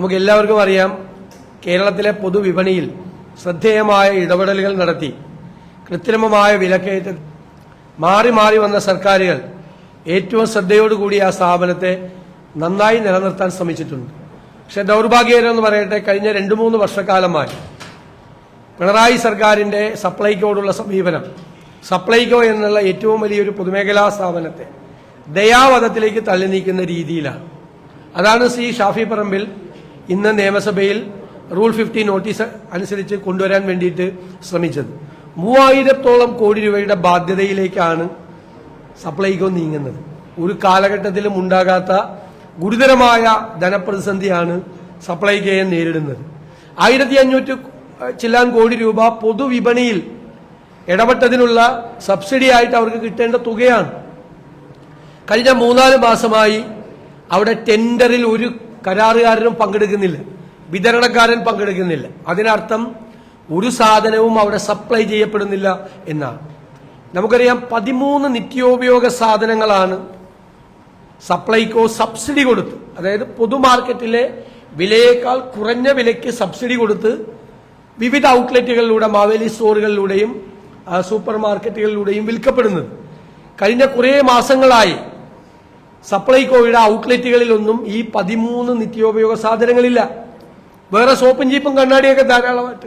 നമുക്ക് എല്ലാവർക്കും അറിയാം കേരളത്തിലെ പൊതുവിപണിയിൽ ശ്രദ്ധേയമായ ഇടപെടലുകൾ നടത്തി. കൃത്രിമമായ വിലക്കയറ്റ. മാറി മാറി വന്ന സർക്കാരുകൾ ഏറ്റവും ശ്രദ്ധയോടുകൂടി ആ സ്ഥാപനത്തെ നന്നായി നിലനിർത്താൻ ശ്രമിച്ചിട്ടുണ്ട്. പക്ഷെ ദൗർഭാഗ്യകരമെന്ന് പറയട്ടെ കഴിഞ്ഞ രണ്ടു മൂന്ന് വർഷക്കാലമായി പിണറായി സർക്കാരിന്റെ സപ്ലൈക്കോടുള്ള സമീപനം സപ്ലൈകോ എന്നുള്ള ഏറ്റവും വലിയൊരു പൊതുമേഖലാ സ്ഥാപനത്തെ ദയാവധത്തിലേക്ക് തള്ളി നീക്കുന്ന രീതിയിലാണ്. അതാണ് സി ഷാഫി പറമ്പിൽ ഇന്ന് നിയമസഭയിൽ റൂൾ ഫിഫ്റ്റി നോട്ടീസ് അനുസരിച്ച് കൊണ്ടുവരാൻ വേണ്ടിയിട്ട് ശ്രമിച്ചത്. മൂവായിരത്തോളം കോടി രൂപയുടെ ബാധ്യതയിലേക്കാണ് സപ്ലൈകോ നീങ്ങുന്നത്. ഒരു കാലഘട്ടത്തിലും ഉണ്ടാകാത്ത ഗുരുതരമായ ധനപ്രതിസന്ധിയാണ് സപ്ലൈകോയെ നേരിടുന്നത്. ആയിരത്തി അഞ്ഞൂറ്റി ചില്ലാൻ കോടി രൂപ പൊതുവിപണിയിൽ ഇടപെട്ടതിനുള്ള സബ്സിഡി ആയിട്ട് അവർക്ക് കിട്ടേണ്ട തുകയാണ്. കഴിഞ്ഞ മൂന്നാൽ മാസമായി അവിടെ ടെൻഡറിൽ ഒരു കരാറുകാരനും പങ്കെടുക്കുന്നില്ല. വിതരണക്കാരൻ പങ്കെടുക്കുന്നില്ല. അതിനർത്ഥം ഒരു സാധനവും അവിടെ സപ്ലൈ ചെയ്യപ്പെടുന്നില്ല എന്നാണ്. നമുക്കറിയാം പതിമൂന്ന് നിത്യോപയോഗ സാധനങ്ങളാണ് സപ്ലൈക്കോ സബ്സിഡി കൊടുത്ത് അതായത് പൊതുമാർക്കറ്റിലെ വിലയേക്കാൾ കുറഞ്ഞ വിലയ്ക്ക് സബ്സിഡി കൊടുത്ത് വിവിധ ഔട്ട്ലെറ്റുകളിലൂടെ മാവേലി സ്റ്റോറുകളിലൂടെയും സൂപ്പർ മാർക്കറ്റുകളിലൂടെയും വിൽക്കപ്പെടുന്നത്. കഴിഞ്ഞ കുറേ മാസങ്ങളായി സപ്ലൈകോയുടെ ഔട്ട്ലെറ്റുകളിലൊന്നും ഈ പതിമൂന്ന് നിത്യോപയോഗ സാധനങ്ങളില്ല. വേറെ സോപ്പും ചീപ്പും കണ്ണാടിയൊക്കെ ധാരാളമായിട്ട്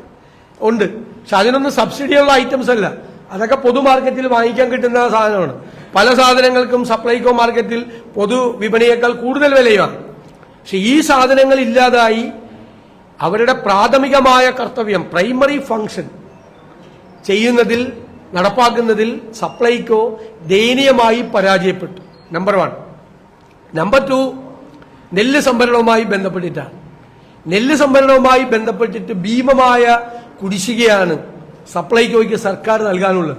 ഉണ്ട്. പക്ഷെ അതിനൊന്നും സബ്സിഡിയുള്ള ഐറ്റംസ് അല്ല. അതൊക്കെ പൊതു മാർക്കറ്റിൽ വാങ്ങിക്കാൻ കിട്ടുന്ന സാധനമാണ്. പല സാധനങ്ങൾക്കും സപ്ലൈകോ മാർക്കറ്റിൽ പൊതു വിപണിയേക്കാൾ കൂടുതൽ വിലയാണ് പക്ഷെ ഈ സാധനങ്ങൾ ഇല്ലാതായി അവരുടെ പ്രാഥമികമായ കർത്തവ്യം പ്രൈമറി ഫങ്ഷൻ ചെയ്യുന്നതിൽ നടപ്പാക്കുന്നതിൽ സപ്ലൈകോ ദയനീയമായി പരാജയപ്പെട്ടു. നമ്പർ വൺ നമ്പർ ടു നെല്ല് സംഭരണവുമായി ബന്ധപ്പെട്ടിട്ടാണ്. നെല്ല് സംഭരണവുമായി ബന്ധപ്പെട്ടിട്ട് ഭീമമായ കുടിശ്ശികയാണ് സപ്ലൈകോയ്ക്ക് സർക്കാർ നൽകാനുള്ളത്.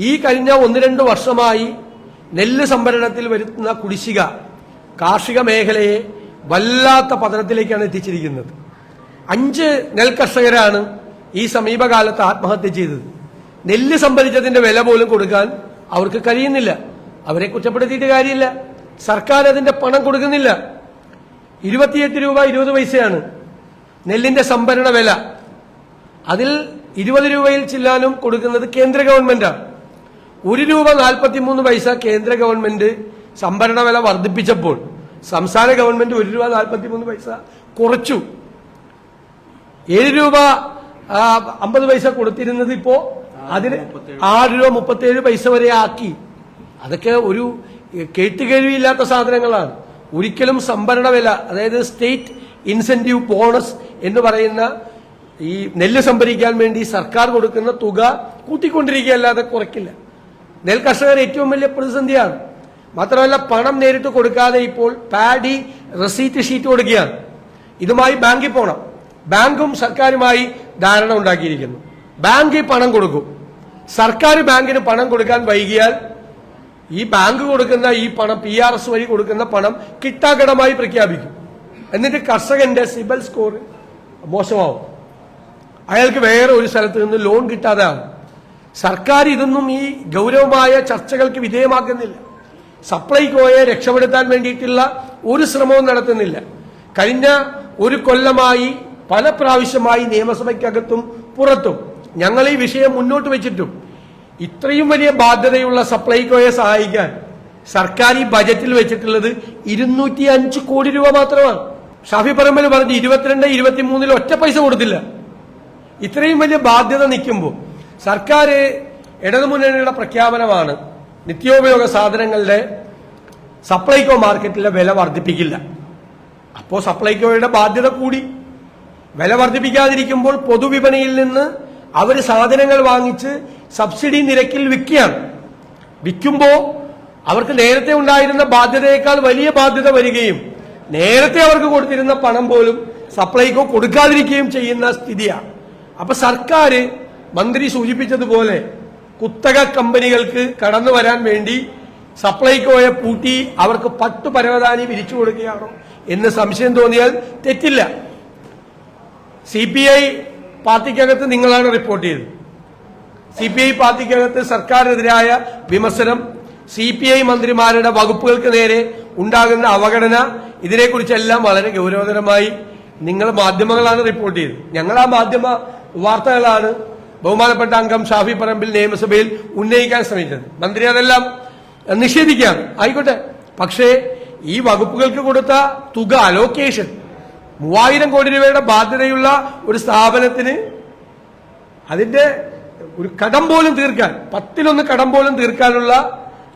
ഈ കഴിഞ്ഞ ഒന്ന് രണ്ട് വർഷമായി നെല്ല് സംഭരണത്തിൽ വരുത്തുന്ന കുടിശ്ശിക കാർഷിക മേഖലയെ വല്ലാത്ത പതനത്തിലേക്കാണ് എത്തിച്ചിരിക്കുന്നത്. അഞ്ച് നെൽകർഷകരാണ് ഈ സമീപകാലത്ത് ആത്മഹത്യ ചെയ്തത്. നെല്ല് സംഭരിച്ചതിന്റെ വില പോലും കൊടുക്കാൻ അവർക്ക് കഴിയുന്നില്ല. അവരെ കുറ്റപ്പെടുത്തിയിട്ട് കാര്യമില്ല. സർക്കാർ അതിന്റെ പണം കൊടുക്കുന്നില്ല. ഇരുപത്തിയെട്ട് രൂപ ഇരുപത് പൈസയാണ്. നെല്ലിന്റെ സംഭരണ വില. അതിൽ ഇരുപത് രൂപയിൽ ചില്ലാനും കൊടുക്കുന്നത് കേന്ദ്ര ഗവൺമെന്റാണ് ഒരു രൂപ നാൽപ്പത്തിമൂന്ന് പൈസ കേന്ദ്ര ഗവൺമെന്റ് സംഭരണ വില വർദ്ധിപ്പിച്ചപ്പോൾ സംസ്ഥാന ഗവൺമെന്റ് ഒരു രൂപ നാൽപ്പത്തിമൂന്ന് പൈസ കുറച്ചു. ഏഴ് രൂപ അമ്പത് പൈസ കൊടുത്തിരുന്നത് ഇപ്പോ അതിന് ആറ് രൂപ മുപ്പത്തി പൈസ വരെ ആക്കി. അതൊക്കെ ഒരു കേട്ടുകേഴ്വിയില്ലാത്ത സാധനങ്ങളാണ്. ഒരിക്കലും സംഭരണ വില അതായത് സ്റ്റേറ്റ് ഇൻസെന്റീവ് ബോണസ് എന്ന് പറയുന്ന ഈ നെല്ല് സംഭരിക്കാൻ വേണ്ടി സർക്കാർ കൊടുക്കുന്ന തുക കൂട്ടിക്കൊണ്ടിരിക്കുകയല്ലാതെ കുറയ്ക്കില്ല. നെൽ കർഷകർ ഏറ്റവും വലിയ പ്രതിസന്ധിയാണ്. മാത്രമല്ല പണം നേരിട്ട് കൊടുക്കാതെ ഇപ്പോൾ പാഡി റെസീറ്റ് ഷീറ്റ് കൊടുക്കുകയാണ് ഇതുമായി ബാങ്കിൽ പോകണം ബാങ്കും സർക്കാരുമായി ധാരണ ഉണ്ടാക്കിയിരിക്കുന്നു. ബാങ്ക് പണം കൊടുക്കും. സർക്കാർ ബാങ്കിന് പണം കൊടുക്കാൻ വൈകിയാൽ ഈ ബാങ്ക് കൊടുക്കുന്ന ഈ പണം പി ആർ എസ് വഴി കൊടുക്കുന്ന പണം കിട്ടാക്കടമായി പ്രഖ്യാപിക്കും. എന്നിട്ട് കർഷകന്റെ സിബൽ സ്കോർ മോശമാവും. അയാൾക്ക് വേറെ ഒരു സ്ഥലത്ത് നിന്ന് ലോൺ കിട്ടാതെ ആവും. സർക്കാർ ഇതൊന്നും ഈ ഗൗരവമായ ചർച്ചകൾക്ക് വിധേയമാക്കുന്നില്ല. സപ്ലൈകോയെ രക്ഷപ്പെടുത്താൻ വേണ്ടിയിട്ടുള്ള ഒരു ശ്രമവും നടത്തുന്നില്ല. കഴിഞ്ഞ ഒരു കൊല്ലമായി പല പ്രാവശ്യമായി നിയമസഭയ്ക്കകത്തും പുറത്തും ഞങ്ങൾ ഈ വിഷയം മുന്നോട്ട് വെച്ചിട്ടും ഇത്രയും വലിയ ബാധ്യതയുള്ള സപ്ലൈകോയെ സഹായിക്കാൻ സർക്കാർ ഈ ബജറ്റിൽ വെച്ചിട്ടുള്ളത് ഇരുന്നൂറ്റി അഞ്ച് കോടി രൂപ മാത്രമാണ്. ഷാഫി പറമ്പൽ പറഞ്ഞു ഇരുപത്തിരണ്ട് ഇരുപത്തിമൂന്നിൽ ഒറ്റ പൈസ കൊടുത്തില്ല. ഇത്രയും വലിയ ബാധ്യത നിൽക്കുമ്പോൾ സർക്കാർ ഇടതുമുന്നണിയുടെ പ്രഖ്യാപനമാണ് നിത്യോപയോഗ സാധനങ്ങളുടെ സപ്ലൈകോ മാർക്കറ്റിലെ വില വർദ്ധിപ്പിക്കില്ല. അപ്പോൾ സപ്ലൈകോയുടെ ബാധ്യത കൂടി. വില വർദ്ധിപ്പിക്കാതിരിക്കുമ്പോൾ പൊതുവിപണിയിൽ നിന്ന് അവർ സാധനങ്ങൾ വാങ്ങിച്ച് സബ്സിഡി നിരക്കിൽ വിൽക്കുകയാണ്. വിൽക്കുമ്പോൾ അവർക്ക് നേരത്തെ ഉണ്ടായിരുന്ന ബാധ്യതയേക്കാൾ വലിയ ബാധ്യത വരികയും നേരത്തെ അവർക്ക് കൊടുത്തിരുന്ന പണം പോലും സപ്ലൈകോ കൊടുക്കാതിരിക്കുകയും ചെയ്യുന്ന സ്ഥിതിയാണ്. അപ്പൊ സർക്കാർ മന്ത്രി സൂചിപ്പിച്ചതുപോലെ കുത്തക കമ്പനികൾക്ക് കടന്നു വരാൻ വേണ്ടി സപ്ലൈകോയെ പൂട്ടി അവർക്ക് പട്ടു പരവതാനി വിരിച്ചു കൊടുക്കുകയാണോ എന്ന് സംശയം തോന്നിയാൽ തെറ്റില്ല. സി പി ഐ പാർട്ടിക്കകത്ത് നിങ്ങളാണ് റിപ്പോർട്ട് ചെയ്തത്. സി പി ഐ പാർട്ടിക്കകത്ത് സർക്കാരിനെതിരായ വിമർശനം സി പി ഐ മന്ത്രിമാരുടെ വകുപ്പുകൾക്ക് നേരെ ഉണ്ടാകുന്ന അവഗണന ഇതിനെക്കുറിച്ചെല്ലാം വളരെ ഗൗരവതരമായി നിങ്ങൾ മാധ്യമങ്ങളാണ് റിപ്പോർട്ട് ചെയ്തത്. ഞങ്ങൾ ആ മാധ്യമ വാർത്തകളാണ് ബഹുമാനപ്പെട്ട അംഗം ഷാഫി പറമ്പിൽ നിയമസഭയിൽ ഉന്നയിക്കാൻ ശ്രമിച്ചത്. മന്ത്രി അതെല്ലാം നിഷേധിക്കുകയാണ്. ആയിക്കോട്ടെ. പക്ഷേ ഈ വകുപ്പുകൾക്ക് കൊടുത്ത തുക അലോക്കേഷൻ മൂവായിരം കോടി രൂപയുടെ ബാധ്യതയുള്ള ഒരു സ്ഥാപനത്തിന് അതിന്റെ ഒരു കടം പോലും തീർക്കാൻ പത്തിലൊന്ന് കടം പോലും തീർക്കാനുള്ള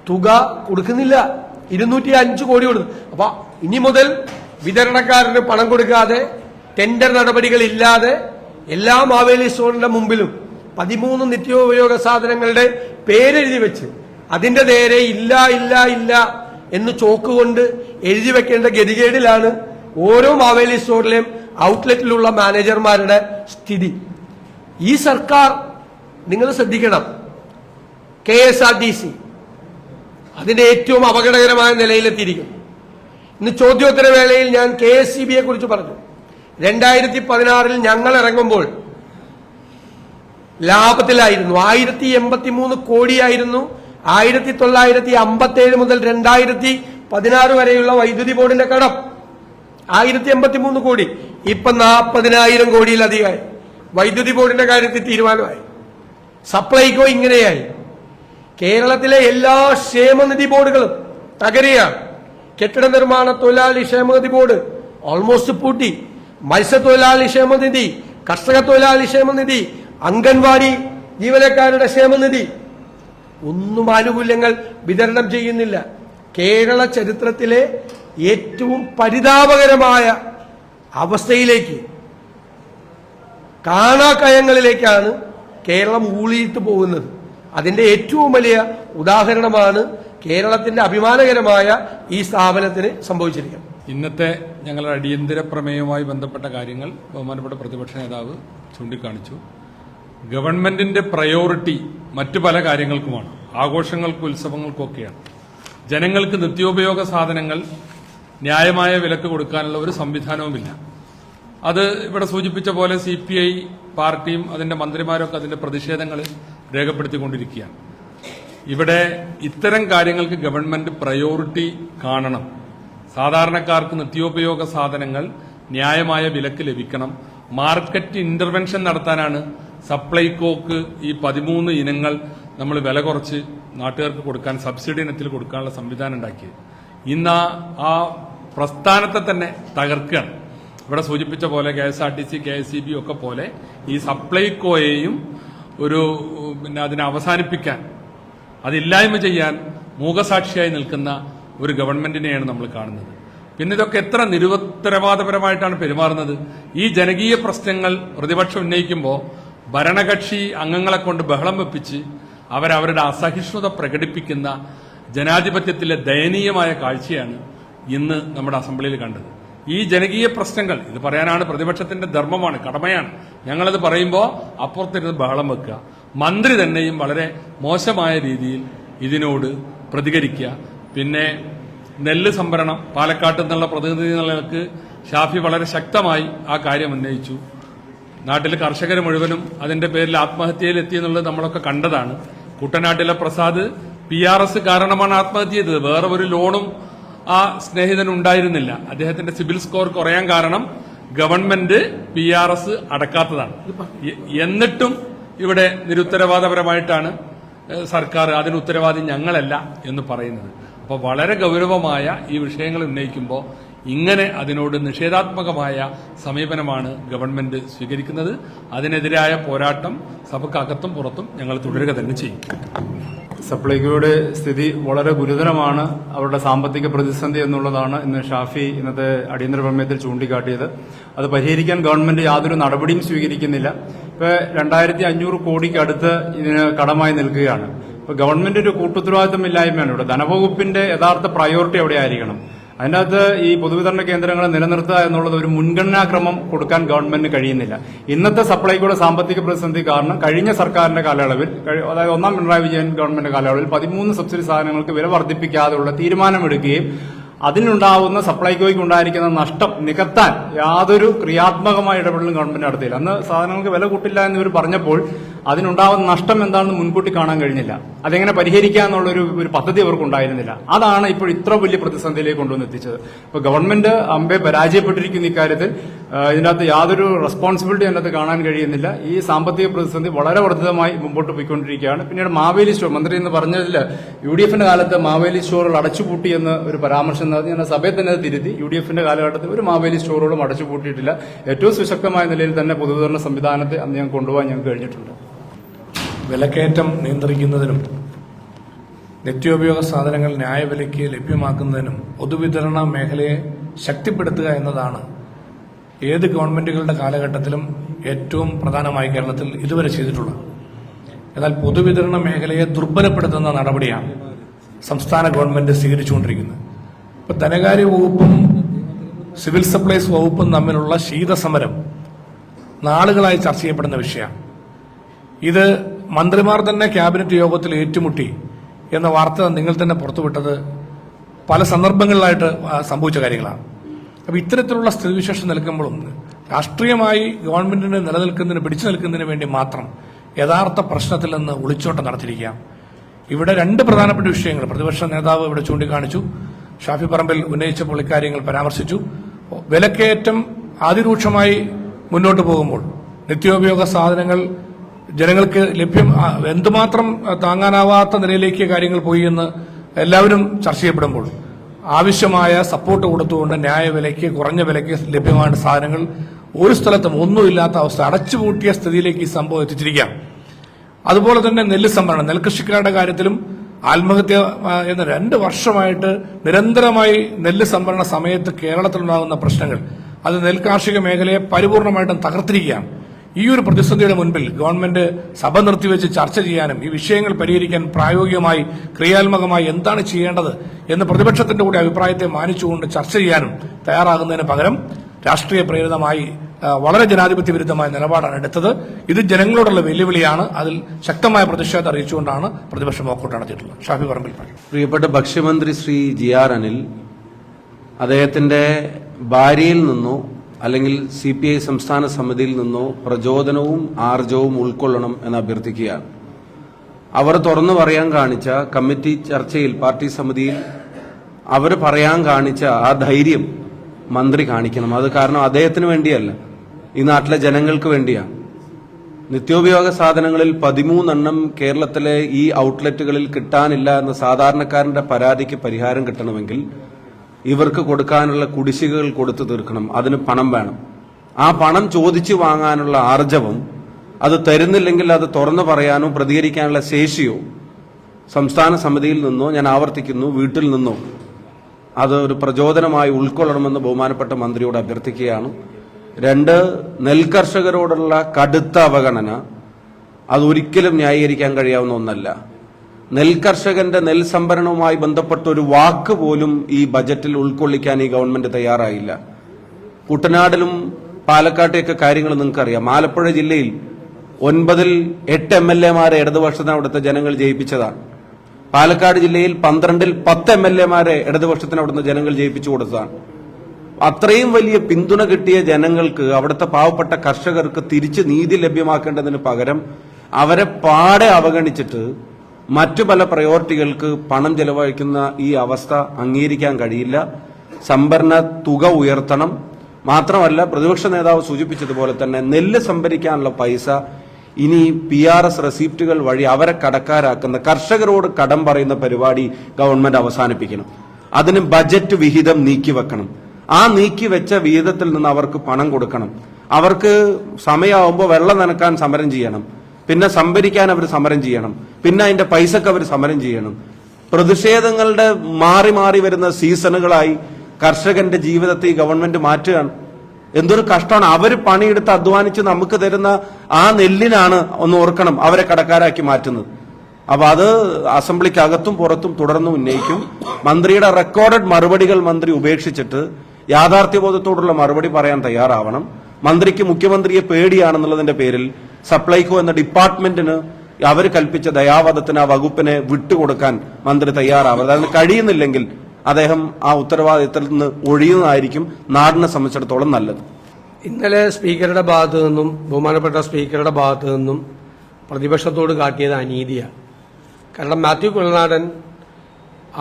തുക കൊടുക്കുന്നില്ല. ഇരുന്നൂറ്റി അഞ്ച് കോടി കൊടുത്തു. അപ്പൊ ഇനി മുതൽ വിതരണക്കാരന് പണം കൊടുക്കാതെ ടെൻഡർ നടപടികൾ ഇല്ലാതെ എല്ലാ മാവേലി സ്റ്റോറിന്റെ മുമ്പിലും പതിമൂന്ന് നിത്യോപയോഗ സാധനങ്ങളുടെ പേരെഴുതി വെച്ച് അതിന്റെ നേരെ ഇല്ല ഇല്ല ഇല്ല എന്ന് ചോക്ക് കൊണ്ട് എഴുതി വെക്കേണ്ട ഗതികേടിലാണ് ഓരോ മാവേലി സ്റ്റോറിലെയും ഔട്ട്ലെറ്റിലുള്ള മാനേജർമാരുടെ സ്ഥിതി. ഈ സർക്കാർ നിങ്ങൾ ശ്രദ്ധിക്കണം. K S R T C അതിന്റെ ഏറ്റവും അപകടകരമായ നിലയിലെത്തിയിരിക്കുന്നു. ഇന്ന് ചോദ്യോത്തര വേളയിൽ ഞാൻ കെ എസ് സി ബിയെ കുറിച്ച് പറഞ്ഞു. രണ്ടായിരത്തി പതിനാറിൽ ഞങ്ങൾ ഇറങ്ങുമ്പോൾ ലാഭത്തിലായിരുന്നു. ആയിരത്തി എൺപത്തി മൂന്ന് കോടിയായിരുന്നു ആയിരത്തി തൊള്ളായിരത്തി അമ്പത്തി ഏഴ് മുതൽ രണ്ടായിരത്തി പതിനാറ് വരെയുള്ള വൈദ്യുതി ബോർഡിന്റെ കടം. ആയിരത്തി എൺപത്തി മൂന്ന് കോടി. ഇപ്പൊ നാൽപ്പതിനായിരം കോടിയിലധികമായി വൈദ്യുതി ബോർഡിന്റെ കാര്യത്തിൽ തീരുമാനമായി. സപ്ലൈകോ ഇങ്ങനെയായി. കേരളത്തിലെ എല്ലാ ക്ഷേമനിധി ബോർഡുകളും തകരുകയാണ് കെട്ടിട നിർമ്മാണ തൊഴിലാളി ക്ഷേമനിധി ബോർഡ് ഓൾമോസ്റ്റ് പൂട്ടി. മത്സ്യത്തൊഴിലാളി ക്ഷേമനിധി കർഷക തൊഴിലാളി ക്ഷേമനിധി അംഗൻവാടി ജീവനക്കാരുടെ ക്ഷേമനിധി. ഒന്നും ആനുകൂല്യങ്ങൾ വിതരണം ചെയ്യുന്നില്ല. കേരള ചരിത്രത്തിലെ ഏറ്റവും പരിതാപകരമായ അവസ്ഥയിലേക്ക് കാണാക്കയങ്ങളിലേക്കാണ് കേരളം ഊളിയിട്ട് പോകുന്നത്. അതിന്റെ ഏറ്റവും വലിയ ഉദാഹരണമാണ് കേരളത്തിന്റെ അഭിമാനകരമായ ഈ സ്ഥാപനത്തിന് സംഭവിച്ചിരിക്കുന്നത്. ഇന്നത്തെ ഞങ്ങളുടെ അടിയന്തര പ്രമേയവുമായി ബന്ധപ്പെട്ട കാര്യങ്ങൾ ബഹുമാനപ്പെട്ട പ്രതിപക്ഷ നേതാവ് ചൂണ്ടിക്കാണിച്ചു. ഗവൺമെന്റിന്റെ പ്രയോറിറ്റി മറ്റു പല കാര്യങ്ങൾക്കുമാണ്. ആഘോഷങ്ങൾക്കും ഉത്സവങ്ങൾക്കൊക്കെയാണ് ജനങ്ങൾക്ക് നിത്യോപയോഗ സാധനങ്ങൾ ന്യായമായ വിലക്ക് കൊടുക്കാനുള്ള ഒരു സംവിധാനവുമില്ല. അത് ഇവിടെ സൂചിപ്പിച്ച പോലെ സി പി ഐ പാർട്ടിയും അതിന്റെ മന്ത്രിമാരൊക്കെ അതിന്റെ പ്രതിഷേധങ്ങൾ രേഖപ്പെടുത്തിക്കൊണ്ടിരിക്കുകയാണ്. ഇവിടെ ഇത്തരം കാര്യങ്ങൾക്ക് ഗവൺമെന്റ് പ്രയോറിറ്റി കാണണം. സാധാരണക്കാർക്ക് നിത്യോപയോഗ സാധനങ്ങൾ ന്യായമായ വിലക്ക് ലഭിക്കണം. മാർക്കറ്റ് ഇന്റർവെൻഷൻ നടത്താനാണ് സപ്ലൈകോക്ക് ഈ പതിമൂന്ന് ഇനങ്ങൾ നമ്മൾ വില കുറച്ച് നാട്ടുകാർക്ക് കൊടുക്കാൻ സബ്സിഡി ഇനത്തിൽ കൊടുക്കാനുള്ള സംവിധാനം ഉണ്ടാക്കിയത്. ഇന്ന് ആ- പ്രസ്ഥാനത്തെ തന്നെ തകർക്കുകയാണ്. ഇവിടെ സൂചിപ്പിച്ച പോലെ K S R T C K S E B ഒക്കെ പോലെ ഈ സപ്ലൈകോയെയും ഒരു പിന്നെ അതിനെ അവസാനിപ്പിക്കാൻ അതില്ലായ്മ ചെയ്യാൻ മൂകസാക്ഷിയായി നിൽക്കുന്ന ഒരു ഗവൺമെന്റിനെയാണ് നമ്മൾ കാണുന്നത്. പിന്നെ ഇതൊക്കെ എത്ര നിരുത്തരവാദപരമായിട്ടാണ് പെരുമാറുന്നത്? ഈ ജനകീയ പ്രശ്നങ്ങൾ പ്രതിപക്ഷം ഉന്നയിക്കുമ്പോൾ ഭരണകക്ഷി അംഗങ്ങളെ കൊണ്ട് ബഹളം വെപ്പിച്ച് അവരവരുടെ അസഹിഷ്ണുത പ്രകടിപ്പിക്കുന്ന ജനാധിപത്യത്തിലെ ദയനീയമായ കാഴ്ചയാണ് ഇന്ന് നമ്മുടെ അസംബ്ലിയിൽ കണ്ടത്. ഈ ജനകീയ പ്രശ്നങ്ങൾ ഇത് പറയാനാണ് പ്രതിപക്ഷത്തിന്റെ ധർമ്മമാണ് കടമയാണ്. ഞങ്ങളത് പറയുമ്പോൾ അപ്പുറത്തിരുന്ന് ബഹളം വെക്കുക. മന്ത്രി തന്നെയും വളരെ മോശമായ രീതിയിൽ ഇതിനോട് പ്രതികരിക്കുക. പിന്നെ നെല്ല് സംഭരണം പാലക്കാട്ട് നിന്നുള്ള പ്രതിനിധി നിലയ്ക്ക് ഷാഫി വളരെ ശക്തമായി ആ കാര്യം ഉന്നയിച്ചു. നാട്ടിലെ കർഷകർ മുഴുവനും അതിന്റെ പേരിൽ ആത്മഹത്യയിലെത്തി എന്നുള്ളത് നമ്മളൊക്കെ കണ്ടതാണ്. കുട്ടനാട്ടിലെ പ്രസാദ് പി ആർ എസ് കാരണമാണ് ആത്മഹത്യ ചെയ്തത്. വേറെ ഒരു ലോണും ആ സ്നേഹിതൻ ഉണ്ടായിരുന്നില്ല അദ്ദേഹത്തിന്റെ സിബിൽ സ്കോർ കുറയാൻ കാരണം ഗവൺമെന്റ് പി ആർ എസ് അടക്കാത്തതാണ്. എന്നിട്ടും ഇവിടെ നിരുത്തരവാദപരമായിട്ടാണ് സർക്കാർ അതിന് ഉത്തരവാദി ഞങ്ങളല്ല എന്ന് പറയുന്നത്. അപ്പോൾ വളരെ ഗൗരവമായ ഈ വിഷയങ്ങൾ ഉന്നയിക്കുമ്പോൾ ഇങ്ങനെ അതിനോട് നിഷേധാത്മകമായ സമീപനമാണ് ഗവൺമെന്റ് സ്വീകരിക്കുന്നത്. അതിനെതിരായ പോരാട്ടം സഭക്കകത്തും പുറത്തും ഞങ്ങൾ തുടരുക തന്നെ ചെയ്യും. സപ്ലൈകോയുടെ സ്ഥിതി വളരെ ഗുരുതരമാണ്. അവരുടെ സാമ്പത്തിക പ്രതിസന്ധി എന്നുള്ളതാണ് ഇന്ന് ഷാഫി ഇന്നത്തെ അടിയന്തര പ്രമേയത്തിൽ ചൂണ്ടിക്കാട്ടിയത്. അത് പരിഹരിക്കാൻ ഗവൺമെന്റ് യാതൊരു നടപടിയും സ്വീകരിക്കുന്നില്ല. ഇപ്പൊ രണ്ടായിരത്തി അഞ്ഞൂറ് കോടിക്കടുത്ത് ഇതിന് കടമായി നിൽക്കുകയാണ്. ഇപ്പൊ ഗവൺമെന്റ് ഒരു കൂട്ടുത്തരവാദിത്തമില്ലായ്മയാണ് ഇവിടെ. ധനവകുപ്പിന്റെ യഥാർത്ഥ പ്രയോറിറ്റി എവിടെ ആയിരിക്കണം. അതിനകത്ത് ഈ പൊതുവിതരണ കേന്ദ്രങ്ങളെ നിലനിർത്തുക എന്നുള്ളത് ഒരു മുൻഗണനാക്രമം കൊടുക്കാൻ ഗവൺമെന്റിന് കഴിയുന്നില്ല. ഇന്നത്തെ സപ്ലൈകോയുടെ സാമ്പത്തിക പ്രതിസന്ധി കാരണം കഴിഞ്ഞ സർക്കാരിന്റെ കാലയളവിൽ അതായത് ഒന്നാം പിണറായി വിജയൻ ഗവൺമെന്റിന്റെ കാലയളവിൽ പതിമൂന്ന് സബ്സിഡി സാധനങ്ങൾക്ക് വില വർദ്ധിപ്പിക്കാതെയുള്ള തീരുമാനമെടുക്കുകയും അതിനുണ്ടാവുന്ന സപ്ലൈകോയ്ക്ക് ഉണ്ടായിരിക്കുന്ന നഷ്ടം നികത്താൻ യാതൊരു ക്രിയാത്മകമായ ഇടപെടലും ഗവൺമെന്റ് നടത്തിയില്ല. അന്ന് സാധനങ്ങൾക്ക് വില കൂട്ടില്ല എന്നിവർ പറഞ്ഞപ്പോൾ അതിനുണ്ടാവുന്ന നഷ്ടം എന്താണെന്ന് മുൻകൂട്ടി കാണാൻ കഴിഞ്ഞില്ല. അതെങ്ങനെ പരിഹരിക്കുക എന്നുള്ളൊരു ഒരു പദ്ധതി അവർക്ക് ഉണ്ടായിരുന്നില്ല അതാണ് ഇപ്പോൾ ഇത്ര വലിയ പ്രതിസന്ധിയിലേക്ക് കൊണ്ടുവന്ന് എത്തിച്ചത്. ഇപ്പൊ ഗവൺമെന്റ് അമ്പെ പരാജയപ്പെട്ടിരിക്കുന്ന ഇക്കാര്യത്തിൽ ഇതിനകത്ത് യാതൊരു റെസ്പോൺസിബിലിറ്റി അതിനകത്ത് കാണാൻ കഴിയുന്നില്ല. ഈ സാമ്പത്തിക പ്രതിസന്ധി വളരെ വർദ്ധിതമായി മുമ്പോട്ട് പോയിക്കൊണ്ടിരിക്കുകയാണ്. പിന്നീട് മാവേലി സ്റ്റോർ മന്ത്രി എന്ന് പറഞ്ഞതിൽ യു ഡി എഫിന്റെ കാലത്ത് മാവേലി സ്റ്റോറുകൾ അടച്ചുപൂട്ടി എന്ന് ഒരു പരാമർശം നടത്തി. ഞാൻ സഭയിൽ തന്നെ തിരുത്തി. യു ഡി എഫിന്റെ കാലഘട്ടത്തിൽ ഒരു മാവേലി സ്റ്റോറുകളും അടച്ചുപൂട്ടിയിട്ടില്ല. ഏറ്റവും സുശക്തമായ നിലയിൽ തന്നെ പൊതുവിതരണ സംവിധാനത്തെ അന്ന് ഞാൻ കൊണ്ടുപോകാൻ ഞങ്ങൾക്ക് കഴിഞ്ഞിട്ടുണ്ട്. വിലക്കയറ്റം നിയന്ത്രിക്കുന്നതിനും നിത്യോപയോഗ സാധനങ്ങൾ ന്യായവിലയ്ക്ക് ലഭ്യമാക്കുന്നതിനും പൊതുവിതരണ മേഖലയെ ശക്തിപ്പെടുത്തുക എന്നതാണ് ഏത് ഗവൺമെന്റുകളുടെ കാലഘട്ടത്തിലും ഏറ്റവും പ്രധാനമായി കേരളത്തിൽ ഇതുവരെ ചെയ്തിട്ടുള്ളത്. എന്നാൽ പൊതുവിതരണ മേഖലയെ ദുർബലപ്പെടുത്തുന്ന നടപടിയാണ് സംസ്ഥാന ഗവൺമെന്റ് സ്വീകരിച്ചുകൊണ്ടിരിക്കുന്നത്. ഇപ്പൊ ധനകാര്യ വകുപ്പും സിവിൽ സപ്ലൈസ് വകുപ്പും തമ്മിലുള്ള ശീതസമരം നാളുകളായി ചർച്ച ചെയ്യപ്പെടുന്ന വിഷയമാണ്. ഇത് മന്ത്രിമാർ തന്നെ ക്യാബിനറ്റ് യോഗത്തിൽ ഏറ്റുമുട്ടി എന്ന വാർത്ത നിങ്ങൾ തന്നെ പുറത്തുവിട്ടത് പല സന്ദർഭങ്ങളിലായിട്ട് സംഭവിച്ച കാര്യങ്ങളാണ്. അപ്പം ഇത്തരത്തിലുള്ള സ്ഥിതിവിശേഷം നിൽക്കുമ്പോഴും രാഷ്ട്രീയമായി ഗവൺമെന്റിന് നിലനിൽക്കുന്നതിന് പിടിച്ചു നിൽക്കുന്നതിന് വേണ്ടി മാത്രം യഥാർത്ഥ പ്രശ്നത്തിൽ നിന്ന് ഒളിച്ചോട്ടം നടത്തിയിരിക്കാം ഇവിടെ രണ്ട് പ്രധാനപ്പെട്ട വിഷയങ്ങൾ. പ്രതിപക്ഷ നേതാവ് ഇവിടെ ചൂണ്ടിക്കാണിച്ചു. ഷാഫി പറമ്പിൽ ഉന്നയിച്ചപ്പോൾ ഇക്കാര്യങ്ങൾ പരാമർശിച്ചു. വിലക്കയറ്റം അതിരൂക്ഷമായി മുന്നോട്ട് പോകുമ്പോൾ നിത്യോപയോഗ സാധനങ്ങൾ ജനങ്ങൾക്ക് ലഭ്യം എന്തുമാത്രം താങ്ങാനാവാത്ത നിലയിലേക്ക് കാര്യങ്ങൾ പോയി എന്ന് എല്ലാവരും ചർച്ച ചെയ്യപ്പെടുമ്പോൾ ആവശ്യമായ സപ്പോർട്ട് കൊടുത്തുകൊണ്ട് ന്യായവിലയ്ക്ക് കുറഞ്ഞ വിലയ്ക്ക് ലഭ്യമായ സാധനങ്ങൾ ഒരു സ്ഥലത്തും ഒന്നുമില്ലാത്ത അവസ്ഥ അടച്ചുപൂട്ടിയ സ്ഥിതിയിലേക്ക് ഈ സംഭവം എത്തിച്ചിരിക്കാം അതുപോലെ തന്നെ നെല്ല് സംഭരണം നെൽകൃഷിക്കാരുടെ കാര്യത്തിലും ആത്മഹത്യ എന്ന രണ്ട് വർഷമായിട്ട് നിരന്തരമായി നെല്ല് സംഭരണ സമയത്ത് കേരളത്തിലുണ്ടാകുന്ന പ്രശ്നങ്ങൾ അത് നെൽകാർഷിക മേഖലയെ പരിപൂർണമായിട്ടും തകർത്തിരിക്കുകയാണ്. ഈ ഒരു പ്രതിസന്ധിയുടെ മുൻപിൽ ഗവൺമെന്റ് സഭ നിർത്തിവെച്ച് ചർച്ച ചെയ്യാനും ഈ വിഷയങ്ങൾ പരിഹരിക്കാൻ പ്രായോഗികമായി ക്രിയാത്മകമായി എന്താണ് ചെയ്യേണ്ടത് എന്ന് പ്രതിപക്ഷത്തിന്റെ കൂടി അഭിപ്രായത്തെ മാനിച്ചുകൊണ്ട് ചർച്ച ചെയ്യാനും തയ്യാറാകുന്നതിന് പകരം രാഷ്ട്രീയ പ്രേരിതമായി വളരെ ജനാധിപത്യ വിരുദ്ധമായ നിലപാടാണ് എടുത്തത്. ഇത് ജനങ്ങളോടുള്ള വെല്ലുവിളിയാണ്. അതിൽ ശക്തമായ പ്രതിഷേധം അറിയിച്ചുകൊണ്ടാണ് പ്രതിപക്ഷം വാക്കൗട്ട് നടത്തിയിട്ടുള്ളത്. ഷാഫി പറമ്പിൽ പറയും. പ്രിയപ്പെട്ട ഭക്ഷ്യമന്ത്രി ശ്രീ ജി ആർ അനിൽ അദ്ദേഹത്തിന്റെ ഭാര്യയിൽ നിന്നോ അല്ലെങ്കിൽ സി പി ഐ സംസ്ഥാന സമിതിയിൽ നിന്നോ പ്രചോദനവും ആർജവും ഉൾക്കൊള്ളണം എന്ന് അഭ്യർത്ഥിക്കുകയാണ്. അവർ തുറന്നു പറയാൻ കാണിച്ച കമ്മിറ്റി ചർച്ചയിൽ പാർട്ടി സമിതിയിൽ അവർ പറയാൻ കാണിച്ച ആ ധൈര്യം മന്ത്രി കാണിക്കണം. അത് കാരണം അദ്ദേഹത്തിന് വേണ്ടിയല്ല. ഈ നാട്ടിലെ ജനങ്ങൾക്ക് വേണ്ടിയാണ്. നിത്യോപയോഗ സാധനങ്ങളിൽ പതിമൂന്നെണ്ണം കേരളത്തിലെ ഈ ഔട്ട്ലെറ്റുകളിൽ കിട്ടാനില്ല എന്ന സാധാരണക്കാരന്റെ പരാതിക്ക് പരിഹാരം കിട്ടണമെങ്കിൽ ഇവർക്ക് കൊടുക്കാനുള്ള കുടിശ്ശികകൾ കൊടുത്തു തീർക്കണം. അതിന് പണം വേണം. ആ പണം ചോദിച്ചു വാങ്ങാനുള്ള ആർജവം അത് തരുന്നില്ലെങ്കിൽ അത് തുറന്നു പറയാനോ പ്രതികരിക്കാനുള്ള ശേഷിയോ സംസ്ഥാന സമിതിയിൽ നിന്നോ ഞാൻ ആവർത്തിക്കുന്നു വീട്ടിൽ നിന്നോ. അത് ഒരു പ്രചോദനമായി ഉൾക്കൊള്ളണമെന്ന് ബഹുമാനപ്പെട്ട മന്ത്രിയോട് അഭ്യർത്ഥിക്കുകയാണ്. രണ്ട് നെൽകർഷകരോടുള്ള കടുത്ത അവഗണന അതൊരിക്കലും ന്യായീകരിക്കാൻ കഴിയാവുന്ന ഒന്നല്ല. നെൽകർഷകന്റെ നെൽ സംഭരണവുമായി ബന്ധപ്പെട്ട ഒരു വാക്ക് പോലും ഈ ബജറ്റിൽ ഉൾക്കൊള്ളിക്കാൻ ഈ ഗവൺമെന്റ് തയ്യാറായില്ല. കുട്ടനാടിലും പാലക്കാട്ടെയൊക്കെ കാര്യങ്ങൾ നിങ്ങൾക്കറിയാം. ആലപ്പുഴ ജില്ലയിൽ ഒൻപതിൽ എട്ട് എം എൽ എമാരെ ഇടതുപക്ഷത്തിന് അവിടുത്തെ ജനങ്ങൾ ജയിപ്പിച്ചതാണ്. പാലക്കാട് ജില്ലയിൽ പന്ത്രണ്ടിൽ പത്ത് എം എൽ എമാരെ ഇടതുപക്ഷത്തിന് അവിടുന്ന് ജനങ്ങൾ ജയിപ്പിച്ചു കൊടുത്തതാണ്. അത്രയും വലിയ പിന്തുണ കിട്ടിയ ജനങ്ങൾക്ക് അവിടുത്തെ പാവപ്പെട്ട കർഷകർക്ക് തിരിച്ച് നീതി ലഭ്യമാക്കേണ്ടതിന് പകരം അവരെ പാടെ അവഗണിച്ചിട്ട് മറ്റു പല പ്രയോറിറ്റികൾക്ക് പണം ചെലവഴിക്കുന്ന ഈ അവസ്ഥ അംഗീകരിക്കാൻ കഴിയില്ല. സംഭരണ തുക ഉയർത്തണം. മാത്രമല്ല പ്രതിപക്ഷ നേതാവ് സൂചിപ്പിച്ചതുപോലെ തന്നെ നെല്ല് സംഭരിക്കാനുള്ള പൈസ ഇനി പി ആർ എസ് റെസിപ്റ്റുകൾ വഴി അവരെ കടക്കാരാക്കുന്ന കർഷകരോട് കടം പറയുന്ന പരിപാടി ഗവൺമെന്റ് അവസാനിപ്പിക്കണം. അതിന് ബജറ്റ് വിഹിതം നീക്കിവെക്കണം ആ നീക്കി വെച്ച വിഹിതത്തിൽ നിന്ന് അവർക്ക് പണം കൊടുക്കണം. അവർക്ക് സമയമാകുമ്പോൾ വെള്ളം നനക്കാൻ സമരം ചെയ്യണം. പിന്നെ സംഭരിക്കാൻ അവർ സമരം ചെയ്യണം. പിന്നെ അതിന്റെ പൈസക്ക് അവർ സമരം ചെയ്യണം. പ്രതിഷേധങ്ങളുടെ മാറി മാറി വരുന്ന സീസണുകളായി കർഷകന്റെ ജീവിതത്തെ ഈ ഗവൺമെന്റ് മാറ്റുകയാണ്. എന്തൊരു കഷ്ടമാണ്. അവർ പണിയെടുത്ത് അധ്വാനിച്ച് നമുക്ക് തരുന്ന ആ നെല്ലിനാണ് ഒന്ന് ഓർക്കണം അവരെ കടക്കാരാക്കി മാറ്റുന്നത്. അപ്പൊ അത് അസംബ്ലിക്കകത്തും പുറത്തും തുടർന്ന് ഉന്നയിക്കും. മന്ത്രിയുടെ റെക്കോർഡഡ് മറുപടികൾ മന്ത്രി ഉപേക്ഷിച്ചിട്ട് യാഥാർത്ഥ്യബോധത്തോടുള്ള മറുപടി പറയാൻ തയ്യാറാവണം. മന്ത്രിക്ക് മുഖ്യമന്ത്രിയെ പേടിയാണെന്നുള്ളതിന്റെ പേരിൽ സപ്ലൈകോ എന്ന ഡിപ്പാർട്ട്മെന്റിന് അവർ കൽപ്പിച്ച ദയാവധത്തിന് ആ വകുപ്പിനെ വിട്ടുകൊടുക്കാൻ മന്ത്രി തയ്യാറാവരുത്. അതിന് കഴിയുന്നില്ലെങ്കിൽ അദ്ദേഹം ആ ഉത്തരവാദിത്തത്തിൽ നിന്ന് ഒഴിയുന്നതായിരിക്കും നാടിനെ സംബന്ധിച്ചിടത്തോളം നല്ലത്. ഇന്നലെ സ്പീക്കറുടെ ഭാഗത്തു നിന്നും ബഹുമാനപ്പെട്ട സ്പീക്കറുടെ ഭാഗത്തു നിന്നും പ്രതിപക്ഷത്തോട് കാട്ടിയത് അനീതിയാണ്. കാരണം മാത്യു കുളനാടൻ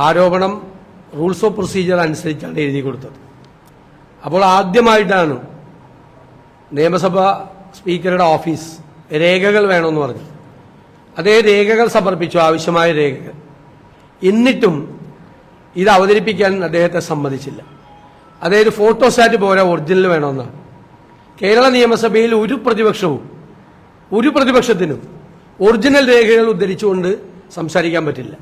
ആരോപണം റൂൾസ് ഓഫ് പ്രൊസീജിയർ അനുസരിച്ചാണ് എഴുതി കൊടുത്തത്. അപ്പോൾ ആദ്യമായിട്ടാണ് നിയമസഭ സ്പീക്കറുടെ ഓഫീസ് രേഖകൾ വേണമെന്ന് പറഞ്ഞു. അതേ രേഖകൾ സമർപ്പിച്ചു ആവശ്യമായ രേഖകൾ. എന്നിട്ടും ഇത് അവതരിപ്പിക്കാൻ അദ്ദേഹത്തെ സമ്മതിച്ചില്ല. അതായത് ഫോട്ടോസാറ്റ് പോരാ ഒറിജിനൽ വേണമെന്നാണ് കേരള നിയമസഭയിൽ ഒരു പ്രതിപക്ഷവും ഒരു പ്രതിപക്ഷത്തിനും ഒറിജിനൽ രേഖകൾ ഉദ്ധരിച്ചുകൊണ്ട് സംസാരിക്കാൻ പറ്റില്ല.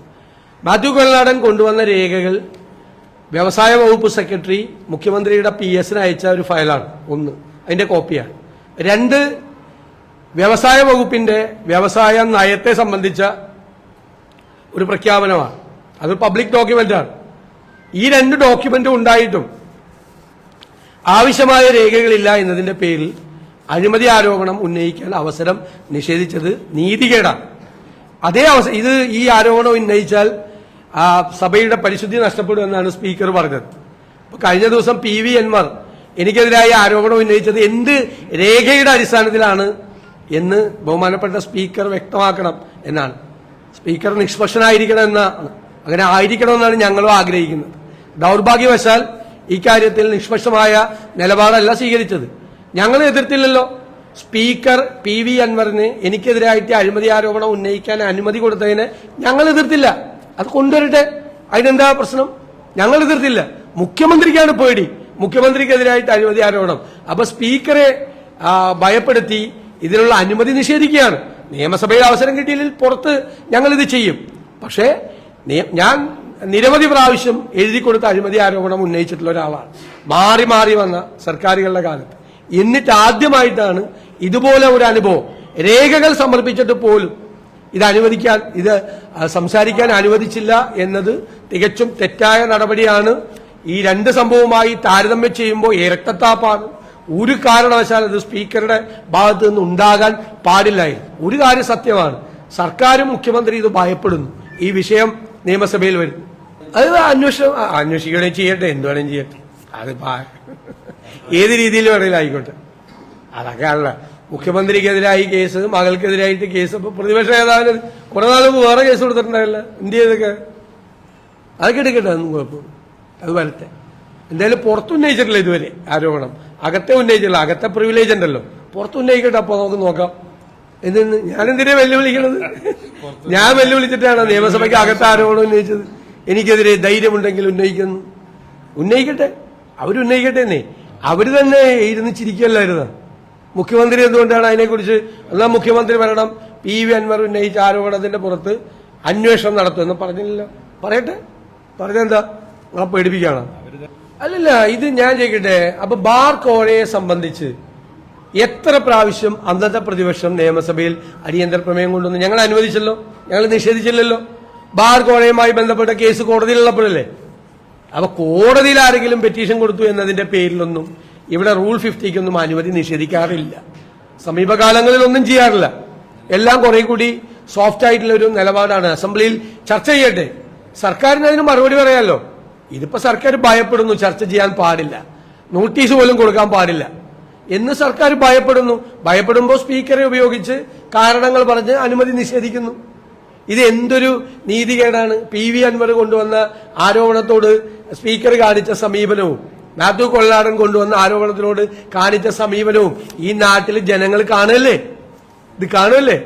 മാത്യു കൊള്ളനാടൻ കൊണ്ടുവന്ന രേഖകൾ വ്യവസായ വകുപ്പ് സെക്രട്ടറി മുഖ്യമന്ത്രിയുടെ പി എസിന് അയച്ച ഒരു ഫയലാണ് ഒന്ന്. അതിന്റെ കോപ്പിയാണ്. രണ്ട് വ്യവസായ വകുപ്പിന്റെ വ്യവസായ നയത്തെ സംബന്ധിച്ച ഒരു പ്രഖ്യാപനമാണ്. അത് പബ്ലിക് ഡോക്യുമെന്റാണ് ഈ രണ്ട് ഡോക്യുമെന്റും ഉണ്ടായിട്ടും ആവശ്യമായ രേഖകളില്ല എന്നതിന്റെ പേരിൽ അഴിമതി ആരോപണം ഉന്നയിക്കാൻ അവസരം നിഷേധിച്ചത് നീതികേടാണ്. അതേ അവസരം ഇത് ഈ ആരോപണം ഉന്നയിച്ചാൽ ആ സഭയുടെ പരിശുദ്ധി നഷ്ടപ്പെടുമെന്നാണ് സ്പീക്കർ പറഞ്ഞത്. കഴിഞ്ഞ ദിവസം പി വി എൻമാർ എനിക്കെതിരായ ആരോപണം ഉന്നയിച്ചത് എന്ത് രേഖയുടെ അടിസ്ഥാനത്തിലാണ് എന്ന് ബഹുമാനപ്പെട്ട സ്പീക്കർ വ്യക്തമാക്കണം എന്നാണ്. സ്പീക്കർ നിഷ്പക്ഷനായിരിക്കണം എന്നാണ്. അങ്ങനെ ആയിരിക്കണമെന്നാണ് ഞങ്ങളും ആഗ്രഹിക്കുന്നത്. ദൗർഭാഗ്യവശാൽ ഇക്കാര്യത്തിൽ നിഷ്പക്ഷമായ നിലപാടല്ല സ്വീകരിച്ചത്. ഞങ്ങൾ എതിർത്തില്ലല്ലോ. സ്പീക്കർ പി വി അൻവറിന് എനിക്കെതിരായിട്ട് അഴിമതി ആരോപണം ഉന്നയിക്കാൻ അനുമതി കൊടുത്തതിന് ഞങ്ങൾ എതിർത്തില്ല. അത് കൊണ്ടുവരട്ടെ. അതിനെന്താ പ്രശ്നം? ഞങ്ങൾ എതിർത്തില്ല. മുഖ്യമന്ത്രിക്കാണ് പേടി. മുഖ്യമന്ത്രിക്കെതിരായിട്ട് അഴിമതി ആരോപണം. അപ്പൊ സ്പീക്കറെ ഭയപ്പെടുത്തി ഇതിനുള്ള അനുമതി നിഷേധിക്കുകയാണ്. നിയമസഭയിൽ അവസരം കിട്ടിയില്ലെങ്കിൽ പുറത്ത് ഞങ്ങൾ ഇത് ചെയ്യും. പക്ഷേ ഞാൻ നിരവധി പ്രാവശ്യം എഴുതി കൊടുത്ത അഴിമതി ആരോപണം ഉന്നയിച്ചിട്ടുള്ള ഒരാളാണ്. മാറി മാറി വന്ന സർക്കാരുകളുടെ കാലത്ത്. എന്നിട്ട് ആദ്യമായിട്ടാണ് ഇതുപോലെ ഒരു അനുഭവം. രേഖകൾ സമർപ്പിച്ചിട്ട് പോലും ഇത് അനുവദിക്കാൻ ഇത് സംസാരിക്കാൻ അനുവദിച്ചില്ല എന്നത് തികച്ചും തെറ്റായ നടപടിയാണ്. ഈ രണ്ട് സംഭവവുമായി താരതമ്യം ചെയ്യുമ്പോൾ ഇരട്ടത്താപ്പാണ് ഒരു കാരണവശാൽ അത് സ്പീക്കറുടെ ഭാഗത്ത് നിന്ന് ഉണ്ടാകാൻ പാടില്ലായിരുന്നു ഒരു കാര്യം സത്യമാണ്. സർക്കാരും മുഖ്യമന്ത്രി ഇത് ഭയപ്പെടുന്നു. ഈ വിഷയം നിയമസഭയിൽ വരും. അത് അന്വേഷണം അന്വേഷിക്കണേ ചെയ്യട്ടെ എന്ത് വേണേലും ചെയ്യട്ടെ. അത് ഏത് രീതിയിൽ വേണമെങ്കിലും ആയിക്കോട്ടെ. അതൊക്കെ അല്ല. മുഖ്യമന്ത്രിക്കെതിരായി കേസ് മകൾക്കെതിരായിട്ട് കേസ് ഇപ്പൊ പ്രതിപക്ഷ നേതാവിന് കുറെ മുമ്പ് വേറെ കേസ് കൊടുത്തിട്ടുണ്ടായില്ല. എന്ത് ചെയ്തൊക്കെ അതൊക്കെ എടുക്കട്ടെ ഒന്നും കുഴപ്പമില്ല. അത് വരട്ടെ. എന്തായാലും പുറത്തുന്നയിച്ചിട്ടില്ല ഇതുവരെ ആരോപണം. അകത്തെ ഉന്നയിച്ചല്ലോ അകത്തെ പ്രിവിലേജ് ഉണ്ടല്ലോ. പുറത്ത് ഉന്നയിക്കട്ടെ അപ്പൊ നമുക്ക് നോക്കാം. എന്തെന്ന്? ഞാനെന്തിനാ വെല്ലുവിളിക്കണത്? ഞാൻ വെല്ലുവിളിച്ചിട്ടാണ് നിയമസഭയ്ക്ക് അകത്തെ ആരോപണം ഉന്നയിച്ചത്. എനിക്കെതിരെ ധൈര്യമുണ്ടെങ്കിൽ ഉന്നയിക്കുന്നു. ഉന്നയിക്കട്ടെ. അവരുന്നയിക്കട്ടെ എന്നേ. അവർ തന്നെ ഇരുന്ന് ചിരിക്കല്ലായിരുന്നു മുഖ്യമന്ത്രി എന്തുകൊണ്ടാണ് അതിനെക്കുറിച്ച് എന്നാ മുഖ്യമന്ത്രി വരണം പി വി അൻവർ ഉന്നയിച്ച ആരോപണത്തിന്റെ പുറത്ത് അന്വേഷണം നടത്തുമെന്ന് പറഞ്ഞില്ലല്ലോ. പറയട്ടെ. പറഞ്ഞെന്താ? നിങ്ങളെ പേടിപ്പിക്കാണ് അല്ലല്ല ഇത് ഞാൻ ചോദിക്കട്ടെ. അപ്പൊ ബാർ കോഴയെ സംബന്ധിച്ച് എത്ര പ്രാവശ്യം അന്നത്തെ പ്രതിപക്ഷം നിയമസഭയിൽ അടിയന്തര പ്രമേയം കൊണ്ടുവന്ന്? ഞങ്ങൾ അനുവദിച്ചല്ലോ. ഞങ്ങൾ നിഷേധിച്ചില്ലല്ലോ. ബാർ കോഴയുമായി ബന്ധപ്പെട്ട കേസ് കോടതിയിലുള്ളപ്പോഴല്ലേ? അപ്പൊ കോടതിയിൽ ആരെങ്കിലും പെറ്റീഷൻ കൊടുത്തു എന്നതിന്റെ പേരിലൊന്നും ഇവിടെ റൂൾ ഫിഫ്റ്റിക്കൊന്നും അനുമതി നിഷേധിക്കാറില്ല. സമീപകാലങ്ങളിൽ ഒന്നും ചെയ്യാറില്ല. എല്ലാം കുറെ കൂടി സോഫ്റ്റ് ആയിട്ടുള്ള ഒരു നിലപാടാണ്. അസംബ്ലിയിൽ ചർച്ച ചെയ്യട്ടെ. സർക്കാരിന് അതിന് മറുപടി പറയാമല്ലോ ഇതിപ്പോ സർക്കാർ ഭയപ്പെടുന്നു ചർച്ച ചെയ്യാൻ പാടില്ല. നോട്ടീസ് പോലും കൊടുക്കാൻ പാടില്ല. എന്ന് സർക്കാർ ഭയപ്പെടുന്നു. ഭയപ്പെടുമ്പോൾ സ്പീക്കറെ ഉപയോഗിച്ച് കാരണങ്ങൾ പറഞ്ഞ് അനുമതി നിഷേധിക്കുന്നു. ഇത് എന്തൊരു നീതികേടാണ്. പി വി അൻവർ കൊണ്ടുവന്ന ആരോപണത്തോട് സ്പീക്കർ കാണിച്ച സമീപനവും മാത്യു കൊള്ളാടൻ കൊണ്ടുവന്ന ആരോപണത്തിനോട് കാണിച്ച സമീപനവും ഈ നാട്ടിൽ ജനങ്ങൾ കാണല്ലേ ഇത് കാണുമല്ലേ